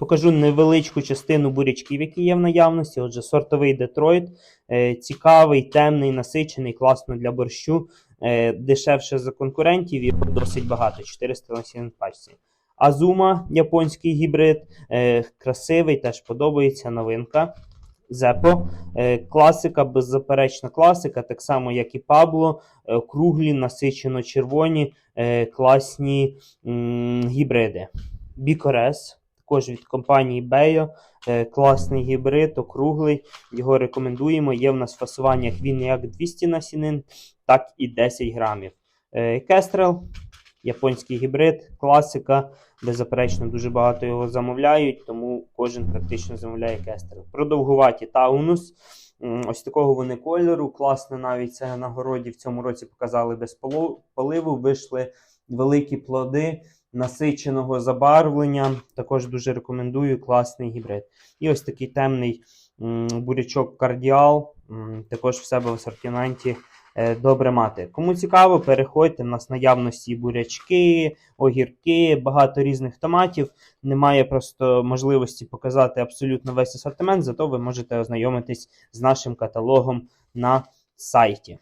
Покажу невеличку частину бурячків, які є в наявності. Отже, сортовий Детройт. Е, цікавий, темний, насичений, класно для борщу. Е, дешевше за конкурентів, його досить багато 400 на 7 пачці. Азума, японський гібрид, е, красивий, теж подобається новинка. Зепо, класика, беззаперечна класика, так само як і Пабло, круглі, насичено червоні, класні гібриди. Бікорес, також від компанії Бейо, е, класний гібрид, округлий. Його рекомендуємо. Є в нас в фасуваннях він як 200 насінин, так і 10 грамів. Кестрел, японський гібрид, класика. Беззаперечно, дуже багато його замовляють, тому кожен практично замовляє кестрел. Продовгуваті таунус. Ось такого вони кольору. Класно навіть це на городі в цьому році показали без поливу. Вийшли великі плоди насиченого забарвлення. Також дуже рекомендую класний гібрид. І ось такий темний бурячок кардіал. Також в себе в асортименті е, добре мати. Кому цікаво, переходьте. У нас наявності бурячки, огірки, багато різних томатів. Немає просто можливості показати абсолютно весь асортимент, зато ви можете ознайомитись з нашим каталогом на сайті.